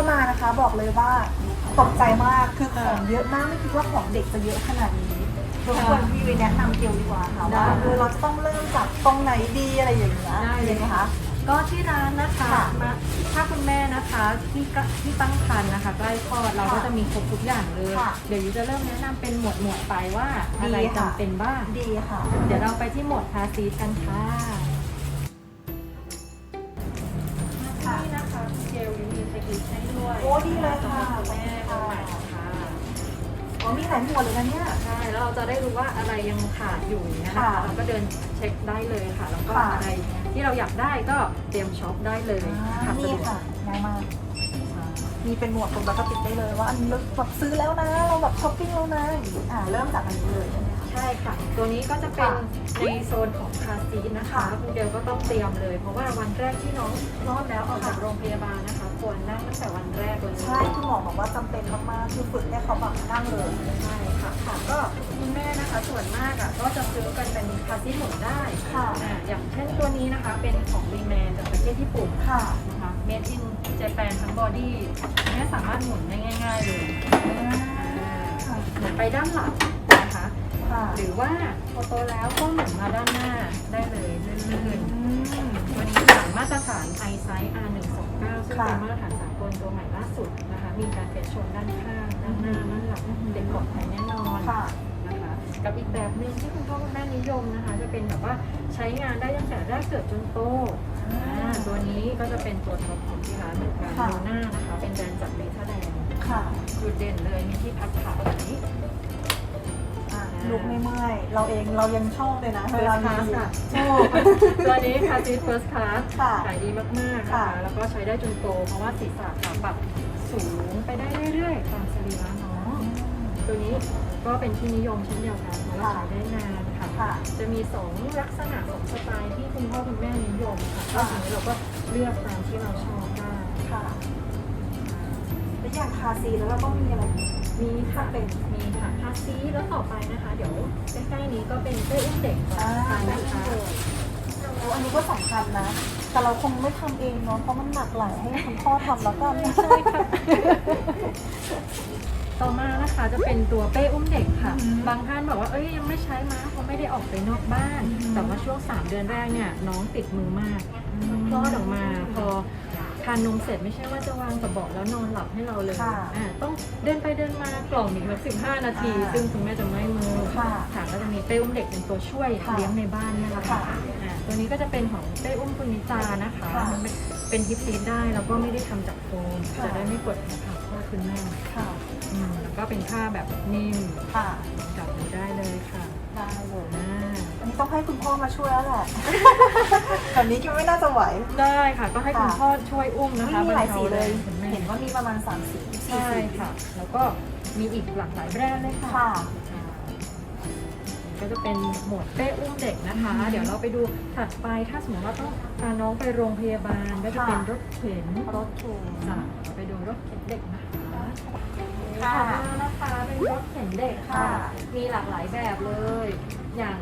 ามานะคะ บอกเลยว่าตกใจมากคือของเยอะมากไม่คิดว่าของเด็กจะเยอะขนาดนี้ทุกคนพี่วิแนะนำเกียวดีกว่าค่ะว่าเออเราจะต้องเริ่มจากตรงไหนดีอะไรอย่างเงี้ยได้เลยไหมคะ ก็ที่ร้านนะคะค่ะมาถ้าคุณแม่นะคะที่กะที่ตั้งครรภ์นะคะใกล้คลอดเราก็ค่ะจะมีครบทุกอย่างเลยค่ะเดี๋ยวยูจะเริ่มแนะนำเป็นหมวดหมวดๆไปว่าอะไรดีค่ะจำเป็นบ้างดีค่ะ เดี๋ยวเราไปที่หมวดคาซีทกันค่ะค่ะ ด้วยโอ้ดีเลยค่ะ สำหรับคุณแม่ขอบคุณค่ะใหม่ค่ะอ๋อมีหลายหมวดเลยนะเนี่ย ใช่แล้วเราจะได้รู้ว่าอะไรยังขาดอยู่เนี่ยนะคะค่ะเราก็เดินเช็คได้เลยค่ะ แล้วก็ค่ะ อะไรที่เราอยากได้ก็เตรียมช็อปได้เลยอ่าค่ะนี่สะดวกค่ะง่ายมาก มีเป็นหมวดตรงแล้วก็ติดได้เลยว่าอันนี้เราแบบซื้อแล้วนะ เราแบบช้อปปิ้งแล้วนะอย่างนี้อ่าเริ่มจากอันนี้เลย ใช่ไหมคะใช่ค่ะ ตัวนี้ก็จะเป็นค่ะในโซนของคาร์ซีทนะคะค่ะคุณเดลก็ต้องเตรียมเลย เพราะว่าวันแรกที่น้องคลอดแล้วออกจากค่ะโรงพยาบาลนะคะ ควรนั่งตั้งแต่วันแรกเลยใช่คุณหมอบอกว่าจำเป็นมากๆคือฝึกให้เขาแบบนั่งเลย ใช่ค่ะค่ะ ก็คุณแม่นะคะส่วนมากอะก็จะซื้อกันเป็นคาร์ซีทหมุนได้ค่ะ อ่าอย่างเช่นตัวนี้นะคะเป็นของรีแมนจากประเทศญี่ปุ่น ค่ะ นะคะเมดอินเจแปนทั้งบอดี้แม่สามารถหมุนได้ง่าย ๆ เลยค่ะหมุนไปด้านหลังนะ คะค่ะหรือว่าพอโตแล้วก็หมุนมาด้านหน้าได้เลยลื่นอืมๆวันนี้สารมาตรฐาน i s i z e R129 ซึ่งค่ะเป็นมาตรฐานสากลตัวใหม่ล่าสุดนะคะ มีการเทสชนด้านข้างด้านหน้าด้านหลังเด็กปลอดภัยแน่นอนค่ะนะคะกับอีกแบบหนึ่งที่คุณพ่อคุณแม่นิยมนะคะ จะเป็นแบบว่าใช้งานได้ตั้งแต่แรกเกิดจนโตอ่าตัวนี้ก็จะเป็นตัวท็อปของที่ร้านเหมือนกันค่ะโลน่านะคะ เป็นแบรนด์จากเนเธอร์แลนด์ค่ะจุดเด่นเลยมีที่พักขาแบบนี้อะ ลุกไม่เมื่อย เราเองเรายังชอบเลยนะเว First ลา class มีค่ะชอบตัวนี้ค่ะซีเฟิร์สคลาสค่ะขายดีมากๆนะคะค่ะแล้วก็ใช้ได้จนโต เพราะว่าศีรษะค่ะปรับสูงไปได้เรื่อยๆตามสรีระน้องตัวนี้ก็เป็นที่นิยมเช่นเดียวกันเพราะว่าค่ะใช้ได้นานค่ะ ค่ะ จะมีสองลักษณะสองสไตล์ที่คุณพ่อคุณแม่นิยมค่ะก็ค่ะ ทีนี้เราก็เลือกตามที่เราชอบได้ค่ะแล้วอย่างคาซีแล้วเราต้องมีอะไรอีกมีค่ะเป็นมีค่ะพา ซีแล้วต่อไปนะคะ เดี๋ยวใกล้ๆนี้ก็เป็นเสื้ออุ้มเด็กอ่าค่ะได้นะคะเลยโอ้อันนี้ก็สำคัญนะ แต่เราคงไม่ทำเองเนาะ เพราะมันหนักหลายให้คุณพ่อทำแล้วกัน ใช่ค่ะต่อมานะคะจะเป็นตัวเป้อุ้มเด็กค่ะ อือหือบางท่านบอกว่าเอ้ยยังไม่ใช้มาเพราะไม่ได้ออกไปนอกบ้าน อือหือแต่ว่าช่วง 3 เดือนแรกเนี่ยน้องติดมือมากคลอดออกมาพอ ทานนมเสร็จไม่ใช่ว่าจะวางกับเบาะแล้วนอนหลับให้เราเลยค่ะอ่าต้องเดินไปเดินมากล่อมอีกแบบ15นาที อ่าซึ่งคุณแม่จะไม่มือค่ะค่ะก็จะมีเป้อุ้มเด็กเป็นตัวช่วยค่ะเลี้ยงในบ้านนี่แหละค่ะค่ะอ่าตัวนี้ก็จะเป็นของเป้อุ้มคุณนิจานะคะค่ะมันเป็นเป็นฮิปซีดได้แล้วก็ไม่ได้ทำจากโฟมค่ะ จะได้ไม่กดหัวเข่าพ่อคุณแม่ค่ะอืมแล้วก็เป็นผ้าแบบนิ่มค่ะจับดูได้เลยค่ะ ได้เลยอ่าอันนี้ต้องให้คุณพ่อมาช่วยแล้วแหละ แบบนี้คิดว่าไม่น่าจะไหว ได้ค่ะ ก็ให้คุณค่ะพ่อช่วยอุ้มนะคะมีหลายสีเลยบรรทาแรงคุณแม่เห็นว่ามีประมาณ3สีสี่ใช่สีค่ะ แล้วก็มีอีกหลากหลายแบรนด์เลยค่ะค่ะก็จะเป็นหมวดเป้อุ้มเด็กนะคะอืมเดี๋ยวเราไปดูถัดไปถ้าสมมติว่าต้องพาน้องไปโรงพยาบาลก็จะเป็นค่ะรถเข็นรถเข็นจ้ะเราไปดูรถเข็นเด็กนะคะค่ะถัดมานะคะ เป็นรถเข็นเด็กค่ะค่ะ มีหลากหลายแบบเลย อย่าง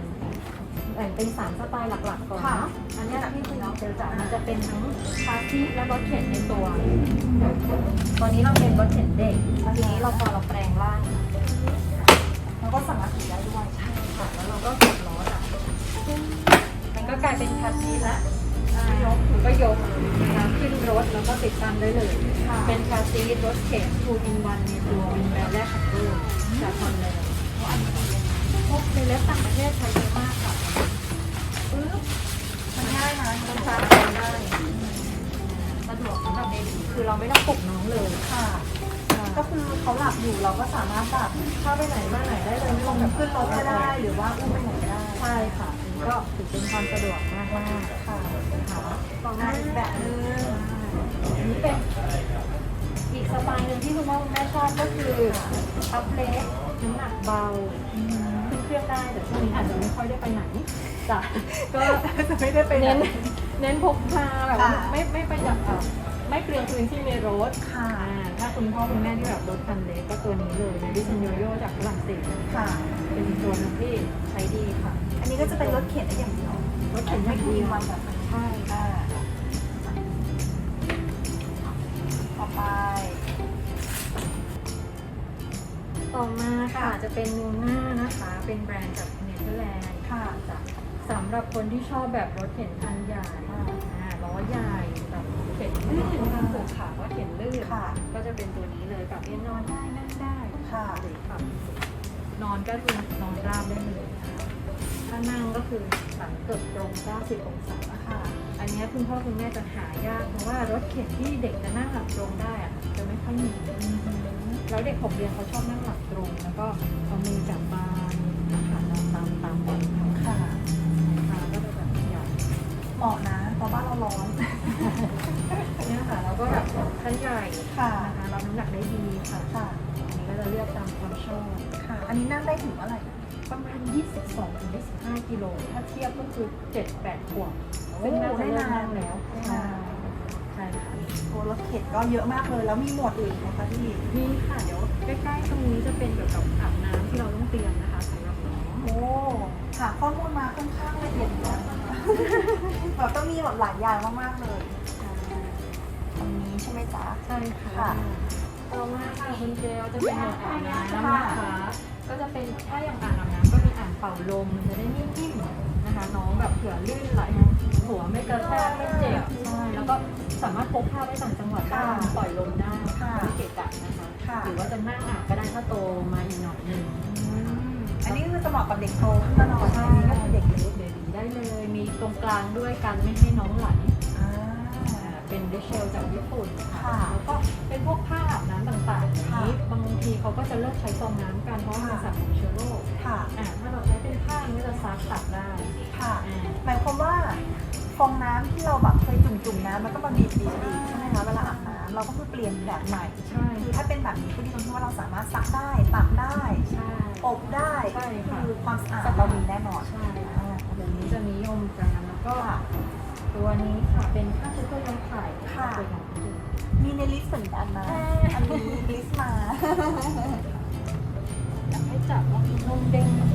แบ่งเป็นสามสไตล์หลักๆก่อนค่ะเนาะอันเนี้ยที่คุณน้องเจอจากมันจะเป็นทั้งคาร์ซีทและรถเข็นในตัว ตอนนี้เราเป็นรถเข็นเด็กทีนี้เราพอเราแปลงร่างแล้วก็สั่งอาหารได้ด้วยใช่ค่ะ แล้วเราก็กดล้ออะมันก็กลายเป็นคาร์ซีทละยกหรือก็ยกนะคะขึ้นรถแล้วก็ติดตั้งได้เลยค่ะเป็นคาร์ซีทรถเข็นทูอินวันในตัว พวกในเล็บต่างประเทศใช้เยอะมากค่ะปึ๊บมันง่ายนะมันพาไปได้ สะดวกสำหรับเบบีคือเราไม่ต้องปลุกน้องเลย ค่ะ ก็คือเขาหลับอยู่เราก็สามารถแบบเข้าไปไหนมาไหนได้เลยไม่ต้องแบบขึ้นรถก็ได้ หรือว่าอุ้มไปไหนก็ได้ ใช่ค่ะ ก็ถือเป็นความสะดวกมากมากค่ะต่ออ่ามาอีกแบบนึงอันนี้เป็นอีกสไตล์หนึ่งที่คุณพ่อคุณแม่ชอบก็คืออัพเล็กน้ำหนักเบา ได้แต่ช่วงนี้อาจจะไม่ค่อยได้ไปไหนจ้ะก็จะไม่ได้ไปไหนเน้นเน้นพกพาแบบว่าค่ะ ไม่ไม่ประหยัดอะไม่เปลืองพื้นที่ในรถค่ะ อ่าถ้าคุณพ่อคุณแม่ที่แบบรถคันเล็กก็ตัวนี้เลยดิชันโยโย่จากฝรั่งเศสค่ะ เป็นตัวหนึงที่ใช้ดีค่ะ อันนี้ก็จะเป็นรถเข็นได้อย่างเดียวรถเข็นอไม่ย่างคุเดียยววันแบบนี้ใช่ อ่า ต่อมาค่ะค่ะ จะเป็นนูน่านะคะ เป็นแบรนด์จากเนเธอร์แลนด์ค่ะจ้ะสำหรับคนที่ชอบแบบรถเข็นคันใหญ่อ่าอ่าล้อใหญ่แบบเข็นลื่นทางปลูกขาว่าเข็นลื่นค่ะ ก็จะเป็นตัวนี้เลยปรับเอนนอนได้นั่งได้ค่ะหรือปรับนอนก็คือนอนราบได้เลยนะคะถ้านั่งก็คือหลังเกือบตรง90องศาค่ะ อันเนี้ยคุณพ่อคุณแม่จะหายากเพราะว่ารถเข็นที่เด็กจะนั่งหลังตรงได้อะจะไม่ค่อยมี แล้วเด็กหกเดือนเขาชอบนั่งหลังตรง แล้วก็เอามือจับบานนะคะนอนตามตามบอลเขาค่ะขาก็จะแบบใหญ่เหมาะนะเพราะบ้านเราร้อนเนี่ยค่ะแล้วก็แบบขั้นใหญ่ค่ะนะคะรับน้ำหนักได้ดีค่ะค่ะอันนี้ก็จะเลือกตามความชอบค่ะ อันนี้นั่งได้ถึงเมื่อไหร่ประมาณ 22ถึง25กิโล ถ้าเทียบก็คือ 7-8ขวบซึ่งน่าจะได้เริ่มนานนั่งแล้วค่ะ ใช่ค่ะโอ้รถเข็นก็เยอะมากเลย แล้วมีหมวดอื่นไหมคะพี่นี่ค่ะเดี๋ยวใกล้ๆตรงนี้จะเป็นเกี่ยวกับอาบน้ำที่เราต้องเตรียมนะคะสำหรับน้องโอ้หาข้อมูลมาค่อนข้างละเอียดนะแบบต้องมีแบบหลายอย่างมากๆเลยตรงนี้ใช่ไหมจ๊ะใช่ค่ะค่ะต่อมาค่ะคุณเจลจะเป็นอ่างอาบน้ำค่ะนะคะก็จะเป็นถ้าอย่างอ่างอาบน้ำก็มีอ่างเป่าลมมันจะได้นิ่มๆนะคะ น้องแบบเผื่อลื่นไหล หัวไม่กระแทกไม่เจ็บใช่แล้วก็สามารถพกพาไปต่างจังหวัดได้ค่ะปล่อยลมได้ค่ะไม่เกะกะนะคะค่ะ หรือว่าจะนั่งอาบก็ได้ถ้าโตมาอีกหน่อยหนึงอืมอันนี้คือจะเหมาะกับเด็กโตขึ้นมาหน่อยอันนี้ก็คือเด็กเล็ก เบบีได้เลยมีตรงกลางด้วยกันไม่ให้น้องไหลอ่าอ่า เป็นดิเชลจากญี่ปุ่นค่ะ แล้วก็เป็นพวกผ้าอาบน้ำต่างๆอย่างนี้ค่ะบางทีเขาก็จะเลิกใช้ฟองน้ำกันเพราะว่ามันสะสมเชื้อโรคค่ะอ่าถ้าเราใช้เป็นผ้ามันก็จะซักตักได้ ค่ะอ่าหมายความว่าฟองน้ำที่เราแบบเคยจุ่มๆน้ำแล้วก็มาบีบบีบบีบใช่ไหมคะเวลาอาบน้ำเราก็คือเปลี่ยนแบบใหม่ใช่คือถ้าเป็นแบบนี้ก็ดีตรงที่ว่าเราสามารถซักได้ตักได้ใช่อบได้ใช่ค่ะคือความสะอาดเรามีแน่นอนใช่ค่ะเดี๋ยวนี้จะนิยมกันแล้วก็ ตัวนี้ค่ะเป็นผ้าเช็ดตัวย้อมไข่ค่ะตัวของคุณมีในลิสต์เหมือนกันนะ อันนี้ลิสต์มา อยากให้จับแล้วมีนุ่มเด้งนะค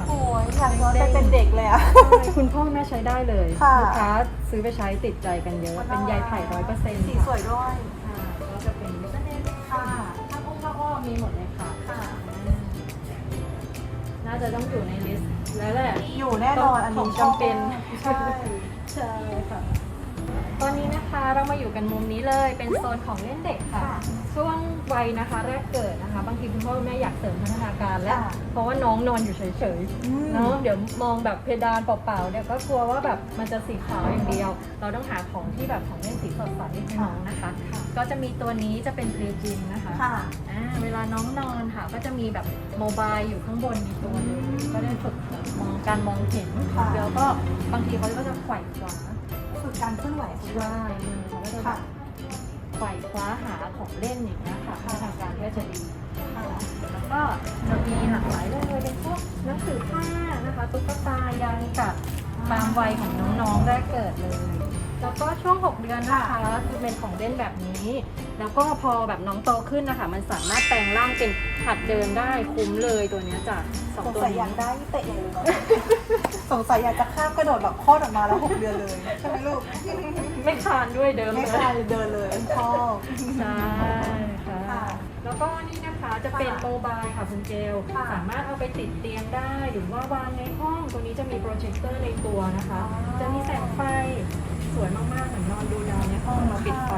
ะโอ้ยอยากย้อนไปเป็นเด็กเลยอะ ใช่คุณพ่อแม่ใช้ได้เลยค่ะ ลูกค้าซื้อไปใช้ติดใจกันเยอะ เป็นใยไผ่ร้อยเปอร์เซ็นต์สีสวยด้วยค่ะก็จะเป็นมิสเนสค่ะถ้าอุ้งผ้าอ้อมมีหมดเลยค่ะ ค่ะ น่าจะต้องอยู่ในลิสต์แล้วแหละอยู่แน่นอนอันนี้ของจำเป็น ใช่ ใช่ค่ะ ตอนนี้นะคะเรามาอยู่กันมุมนี้เลย เป็นโซนของเล่นเด็กค่ะค่ะ ช่วงวัยนะคะแรกเกิดนะคะ บางทีคุณพ่อคุณแม่อยากเสริมพัฒนาการแล้วค่ะเพราะว่าน้องนอนอยู่เฉยอืม ๆเนาะเดี๋ยวมองแบบเพดานเปล่าๆเนี่ยก็กลัวว่าแบบมันจะสีขาวอย่างเดียว เราต้องหาของที่แบบของเล่นสีสดใสให้น้องนะคะค่ะก็จะมีตัวนี้จะเป็นเพลจิมนะคะค่ะ อ่าเวลาน้องนอนค่ะ ก็จะมีแบบโมบายอยู่ข้างบนอีกตัวหนึงอืมก็ได้ฝึกมองการมองเห็นค่ะ แล้วก็บางทีเขาก็จะไขว่คว้าฝึกการเคลื่อนไหวของเราใช่เขาก็จะแบค่ะ บ ไขว่คว้าหาของเล่นอย่างเงี้ยค่ะพัฒนาการก็จะดีค่ะแล้วก็จะมีหลากหลายเลยเป็นพวกหนังสือผ้านะคะตุ๊กตายางกัดตามวัยของน้องๆแรกเกิดเลย แล้วก็ช่วง 6 เดือนนะคะคือเป็นของเล่นแบบนี้ แล้วก็พอแบบน้องโตขึ้นนะคะ มันสามารถแปลงร่างเป็นหัดเดินได้คุ้มเลยตัวเนี้ยจากสองสงตัวสัยนี้อยากได้เตะใหญ่เลยเนาะ สงสัยอยากจะข้ามกระโดดแบบคลอดออกมาแล้วหกเดือนเลยใช่ไหมลูกไม่คลานด้วยเดิมไม่เลใช่ยเดินเลยชอบใช่ค่ะค่ะ แล้วก็นี่นะคะจะเป็นค่ะโมบายค่ะคุณเจล ค่ะสามารถเอาไปติดเตียงได้หรือว่าวางในห้อง ตัวนี้จะมีโปรเจคเตอร์ในตัวนะคะ อ๋อจะมีแสงไฟสวยมากๆ เหมือนนอนดูดาวในห้องเราปิดไฟ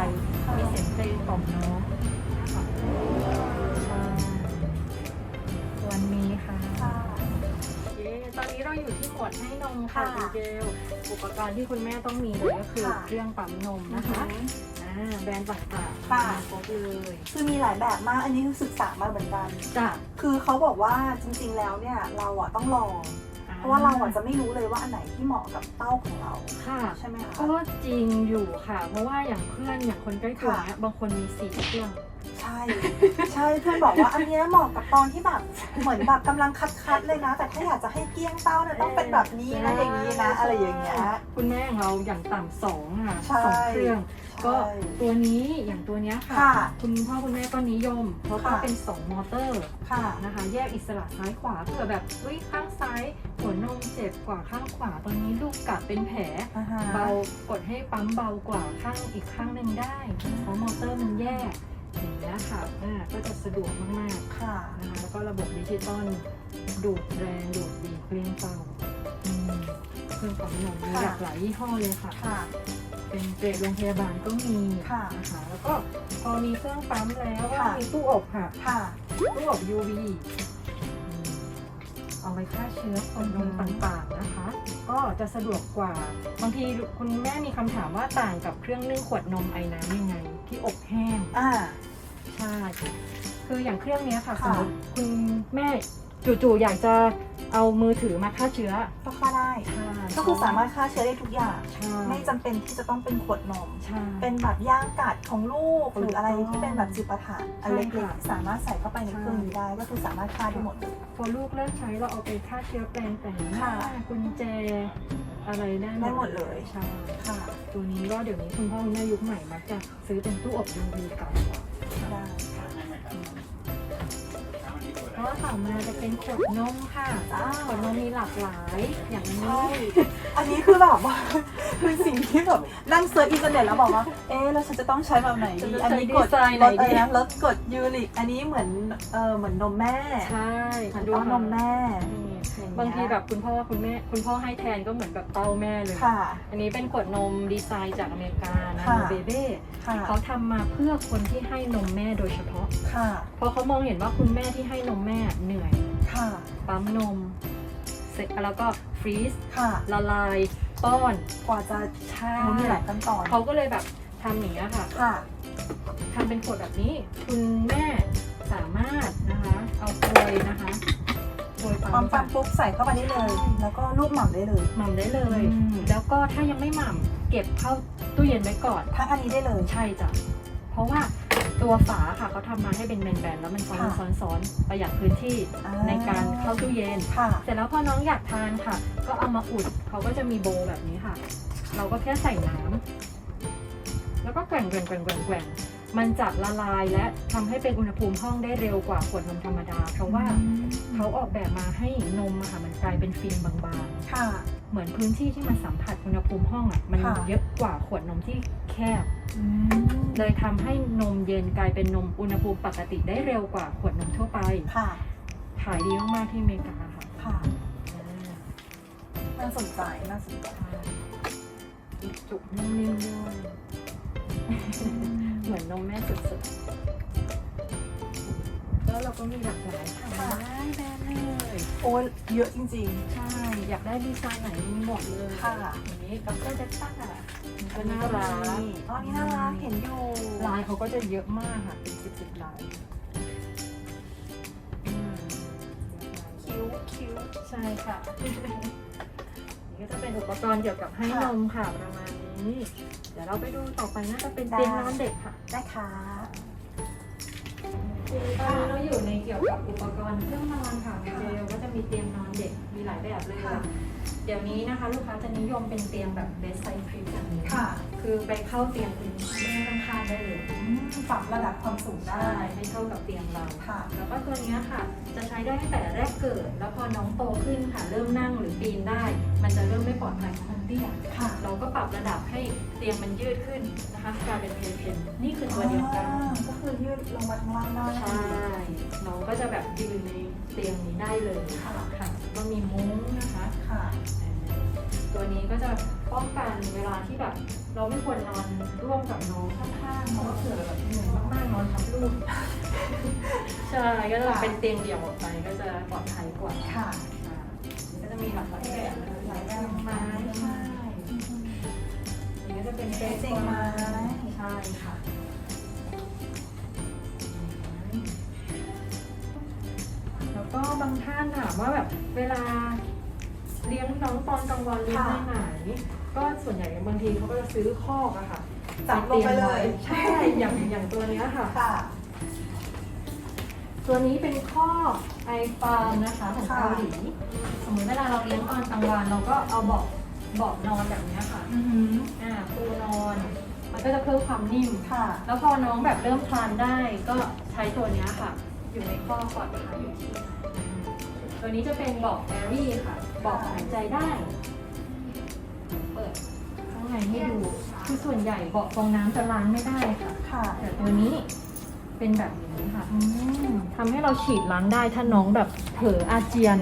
เจลอุปกรณ์ที่คุณแม่ต้องมีเลยก็คือค่ะ เครื่องปั๊มนมนะคะอ่าแบรนด์ต่างๆค่ะมีครบเลยคือมีหลายแบบมาก อันนี้คือศึกษามาเหมือนกัน จ้ะคือเขาบอกว่าจริงๆแล้วเนี่ยเราอะต้องลอง เพราะว่าเราอะจะไม่รู้เลยว่าอันไหนที่เหมาะกับเต้าของเราค่ะ ใช่ไหมคะ ก็จริงอยู่ค่ะ เพราะว่าอย่างเพื่อนอย่างคนใกล้ตัวค่ะเนี้ยบางคนมีสี่เครื่อง ใช่ ใช่เพื่อนบอกว่าอันเนี้ยเหมาะกับตอนที่แบบเหมือนแบบกำลังคัดๆเลยนะ แต่ถ้าอยากจะให้เกลี้ยงเต้าเนี่ยต้องเป็นแบบนี้นะอย่างนี้นะ อะไรอย่างเงี้ย คุณแม่ของเราอย่างต่ำสองค่ะใช่ สองเครื่อง ก็ใช่ตัวนี้อย่างตัวเนี้ยค่ะ ค่ะคุณพ่อคุณแม่ก็นิยม เพราะว่าค่ะ เป็น2มอเตอร์ ค่ะ นะคะแยกอิสระซ้ายขวาเผื่อแบบเฮ้ยข้างซ้าย หัวนมเจ็บกว่าข้างขวาตอนนี้ลูกกัดเป็นแผล อ่าฮะเบากดให้ปั๊มเบากว่าข้างอีกข้างหนึ่งได้ เพราะมอเตอร์มันแยกอย่างนี้ยค่ะอ่าก็จะสะดวกมากค่ะ ๆนะคะแล้วก็ระบบดิจิตอลดูดแรงดูดบีบเกลียงเป่าอืมเครื่องปั๊มนมมีค่ะ หลากหลายยี่ห้อเลยค่ะ ค่ะ เป็นเกรดโรงพยาบาลก็มีค่ะนะคะแล้วก็พอมีเครื่องปั๊มแล้วก็ค่ะ มีตู้อบค่ะ ค่ะ ตู้อบ UV อืม เอาไว้ฆ่าเชื้อคนนมอืมต่างๆนะคะ ก็จะสะดวกกว่า บางทีคุณแม่มีคำถามว่าต่างกับเครื่องนึ่งขวดนมไอ้น้ำยังไง ที่อบแห้งอ่า ใช่ คืออย่างเครื่องเนี้ยค่ะสค่ะมมติคุณแม่ จู่ๆอยากจะเอามือถือมาฆ่าเชื้อก็ฆ่าได้ใช่ก็คือสามารถฆ่าเชื้อได้ทุกอย่างใช่ไม่จำเป็นที่จะต้องเป็นขวดนมใช่เป็นแบบย่างกัดของลูกหรืออะไรถูกต้องที่เป็นแบบจิปาถะอันใช่เล็กค่ะๆที่สามารถใส่เข้าไปในเครื่องนี้ได้ ก็คือสามารถฆ่าได้หมดเลยพอลูกเลิกใช้เราเอาไปฆ่าเชื้อแปลงแต่งหน้าค่ะกุญแจอะไรได้ได้หมดเลยใช่ค่ะตัวนี้ก็เดี๋ยวนี้คุณพ่อคุณแม่ยุคใหม่มักจะซื้อเป็นตู้อบ UV เก่าได้ เพราะว่าต่อมาจะเป็นขวดนมค่ะจ้าขวดนมมีหลากหลายอย่างนี้ใช่อันนี้คือแบบว่าคือสิ่งที่แบบนั่งเซิร์ชอินเทอร์เน็ตแล้วบอกว่า เอ๊ะแล้วฉันจะต้องใช้แบบไหนดี อันนี้กดดีไซน์รไหนถอะไรดีนะรถกดยูริก อันนี้เหมือนเออเหมือนนมแม่ใช่เหมือนดูเต้านมแม่นี่อย่างเงี้ย บางทีแบบคุณพ่อคุณแม่คุณพ่อให้แทนก็เหมือนแบบเต้าแม่เลย ค่ะ อันนี้เป็นขวดนมดีไซน์จากอเมริกานะค่ะเบเบ้ค่ะ เขาทำมาเพื่อคนที่ให้นมแม่โดยเฉพาะ ค่ะ เพราะเขามองเห็นว่าคุณแม่ที่ให้นมแม่เหนื่อย ค่ะ ปั๊มนมเสร็จแล้วก็ฟรีซค่ะ ละลายป้อนกว่าจะใช่มันมีหลายขั้นตอน เขาก็เลยแบบทำอย่างนี้ยค่ะ ค่ะ ทำเป็นขวดแบบนี้ คุณแม่สามารถนะคะ เอาโกยนะคะ โกยปั๊ปั๊มมปั๊มปุ๊บใส่เข้าไปได้เลย แล้วก็ลูกหม่ำได้เลยหม่ำได้เลยอืมแล้วก็ถ้ายังไม่หม่ำเก็บเข้าตู้เย็นไว้ก่อนทั้งอันนี้ได้เลยใช่จ้ะเพราะว่าตัวฝาค่ะเขาทำมาให้เป็นแบนๆแล้วมันซ้อนค่ะซ้อนซ้อนประหยัดพื้นที่อ่าในการเข้าตู้เย็นค่ะเสร็จแล้วพอน้องอยากทานค่ะ ก็เอามาอุดเขาก็จะมีโบว์แบบนี้ค่ะ เราก็แค่ใส่น้ำแล้วก็แกว่งแกว่งแกว่งแกว่งแกว่ง มันจะละลายและทำให้เป็นอุณหภูมิห้องได้เร็วกว่าขวดนมธรรมดา เพราะว่าเขาออกแบบมาให้นมอะค่ะมันกลายเป็นฟิล์มบางค่ะๆเหมือนพื้นที่ที่มันสัมผัสอุณหภูมิห้องอะมันค่ะเยอะกว่าขวดนมที่แคบอืมเลยทำให้นมเย็นกลายเป็นนมอุณหภูมิปกติได้เร็วกว่าขวดนมทั่วไปค่ะขายดีมากๆที่อเมริกาค่ะค่ะอ่าน่าสนใจน่าสนใจจุกนิ่มๆด้วย เหมือนนมแม่สุดๆ แล้วเราก็มีหลากหลายค่ะค่ะได้แบรนด์เลยโอ้ยเยอะจริงใช่ อยากได้ดีไซน์ไหนมีหมดเลยค่ะ อย่างนี้ด็อกเตอร์เจตต้าๆก็น่ารักอ๋อนี่น่ารักเห็นอยู่ลายเขาก็จะเยอะมากค่ะเป็นสิบสิบลายอืมคิ้วคิ้วใช่ค่ะ นี่ก็จะเป็นอุปกรณ์เกี่ยวกับให้นมค่ะประมาณนี้เดี๋ยวเราไปดูต่อไปน่าจะเป็นเตียงนอนเด็กค่ะ ได้ค่ะตอนนี้เราอยู่ในเกี่ยวกับอุปกรณ์เครื่องนอนค่ะเจลก็จะมีเตียงนอนเด็กมีหลายแบบเลยค่ะ เดี๋ยวนี้นะคะ ลูกค้าจะนิยมเป็นเตียงแบบเบสไซส์ทริปแบบนี้ค่ะ คือไปเข้าเตียงคุณแม่ข้างๆได้เลยอืมปรับระดับความสูงได้ได้ให้เท่ากับเตียงเราค่ะ แล้วก็ตัวเนี้ยค่ะ จะใช้ได้ตั้งแต่แรกเกิด แล้วพอน้องโตขึ้นค่ะ เริ่มนั่งหรือปีนได้ มันจะเริ่มไม่ปลอดภัยเพราะมันเตี้ยค่ะเราก็ปรับระดับให้เตียงมันยืดขึ้นนะคะกลายเป็นเพลเพนนี่คือตัวเดียวกันอ่าก็คือยืดลงมาข้างล่างได้ใช่น้องก็จะแบบยืนในเตียงนี้ได้เลยค่ะค่ะก็มีมุ้งนะคะ ค่ะ ตัวนี้ก็จะป้องกันเวลาที่แบบเราไม่ควรนอนร่วมกับน้องข้างๆเพราะว่าเผื่อแบบเหนื่อยมากๆนอนทับลูกใช่ก็จะเป็นเตียงเดี่ยวออกไปก็จะปลอดภัยกว่าค่ะอ่าก็จะมีหลากหลายแบบนะคะหลายแบบไม้ใช่อันนี้ก็จะเป็นเตียงเตียงไม้ใช่ค่ะแล้วก็บางท่านถามว่าแบบเวลาเลี้ยงน้องตอนกลางวันเลี้ยงที่ไหนก็ส่วนใหญ่บางทีเขาก็จะซื้อคอกอะค่ะจับลงไปเลย ใช่อย่างอย่างตัวเนี้ยค่ะ ตัวนี้เป็นข้อไอฟาร์มนะคะของค่ะเกาหลีสมมติเวลาเราเลี้ยงตอนกลางวันเราก็เอาเบาะเบาะนอนแบบเนี้ยค่ะอือหืออ่าปูนอน มันก็จะเพิ่มความนิ่ม ค่ะ แล้วพอน้องแบบเริ่มคลานได้ก็ใช้ตัวเนี้ยค่ะ อยู่ในข้อปลอดภัยก็ตัวนี้จะเป็นเบอกแอรี่ค่ะเบอกหายใจได้ เปิดข้างในให้ดู คือส่วนใหญ่เบาะฟองน้ำจะล้างไม่ได้ค่ะ ค่ะ แต่ตัวนี้ เป็นแบบนี้ค่ะอืมทำให้เราฉีดล้างได้ถ้าน้องแบบเผลออาเจียน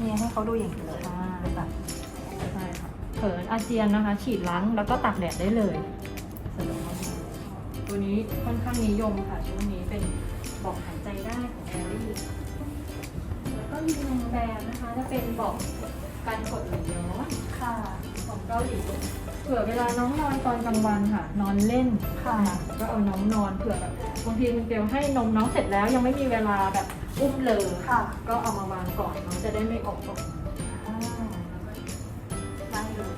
นี่ให้เขาดูอย่างนี้เลยเป็นแบบใช่ค่ะเผลออาเจียนนะคะ ฉีดล้างแล้วก็ตากแดดได้เลยสะดวกมากตัวนี้ค่อนข้างนิยมค่ะช่วงนี้เป็นเบอกหายใจได้ของแอรี่แล้วก็มีหนึ่งแบบนะคะจะเป็นเบอกการกดไหลย้อนค่ะ ของเกาหลีเผื่อเวลาน้องนอนตอนกลางวันค่ะ นอนเล่นค่ะ ก็เอาน้องนอนเผื่อแบบบางทีคุณเกลให้นมน้องเสร็จแล้วยังไม่มีเวลาแบบอุ้มเลยค่ะก็เอามาวางก่อนน้องจะได้ไม่ออกก่อนอ่าได้เลย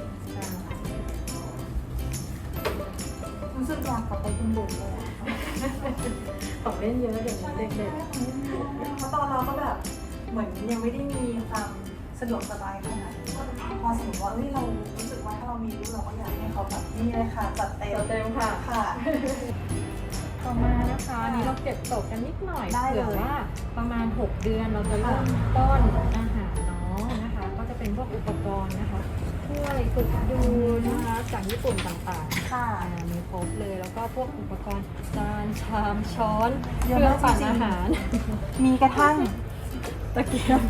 รู้สึกอยากกลับไปเป็นเด็กเลยอะของเล่นเยอะเดี๋ยวนี้เด็กเพราะตอนเราก็แบบเหมือนยังไม่ได้มีความสะดวกสบายขนาดนี้พอสมมติว่าเฮ้ยเรา มีลูกเราก็อยากให้เขาแบบนี่เลยค่ะจัดเต็ๆมเต็มค่ะ ค่ะ ต่อมานะคะอันนี้เราเก็บตกกันนิดหน่อยได้เลยเผื่อว่าประมาณ 6 เดือนเราจะเริ่มป้อนอาหารน้องนะคะ ก็จะเป็นพวกอุปกรณ์นะคะถ้วยฝึกดูนะคะจากญี่ปุ่นต่างๆค่ะ อ่ามีครบเลยแล้วก็พวกอุปกรณ์จานชามช้อนเคเยอะรื่องมากปั่นจริงๆ อาหาร มีกระทั่งตะเกียบ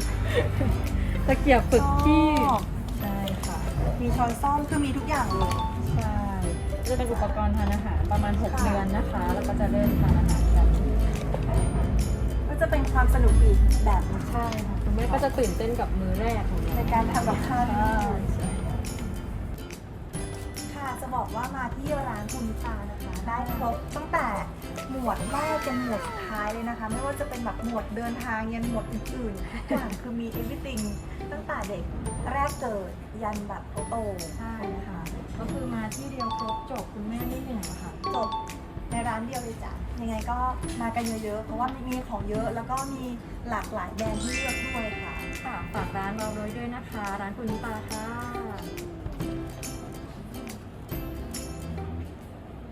ตะเกียบฝึกขี้ชอบใช่ค่ะ มีช้อนซ่อมคือมีทุกอย่างเลยใช่จะเป็นอุปกรณ์ทานอาหารประมาณ6ค่ะเดือนนะคะ แล้วก็จะเริ่มทานอาหารกันก็จะเป็นความสนุกอีกแบบหนึงใช่ค่ะคุณแม่ก็จะตื่นเต้นกับมือแรกของเราในการทำกับข้าวใช่ใช่ค่ะจะบอกว่ามาที่ร้านคุณตานะคะ ได้ครบตั้งแต่หมวดแรกจนหมวดสุดท้ายเลยนะคะ ไม่ว่าจะเป็นแบบหมวดเดินทางยันหมวดอื่นๆทุกอย่างคือมี everything ตั้งแต่เด็กแรกเกิดยันแบบโตโตใช่ค่ะ ก็คือมาที่เดียวครบจบคุณแม่ไม่เหนื่อยค่ะจบในร้านเดียวเลยจ้ะยังไงก็มากันเยอะๆ เพราะว่ามีของเยอะแล้วก็มีหลากหลายแบรนด์ที่เลือกด้วยค่ะ ค่ะฝากร้านเราด้วยด้วยนะคะ ร้านคุณนิตาค่ะ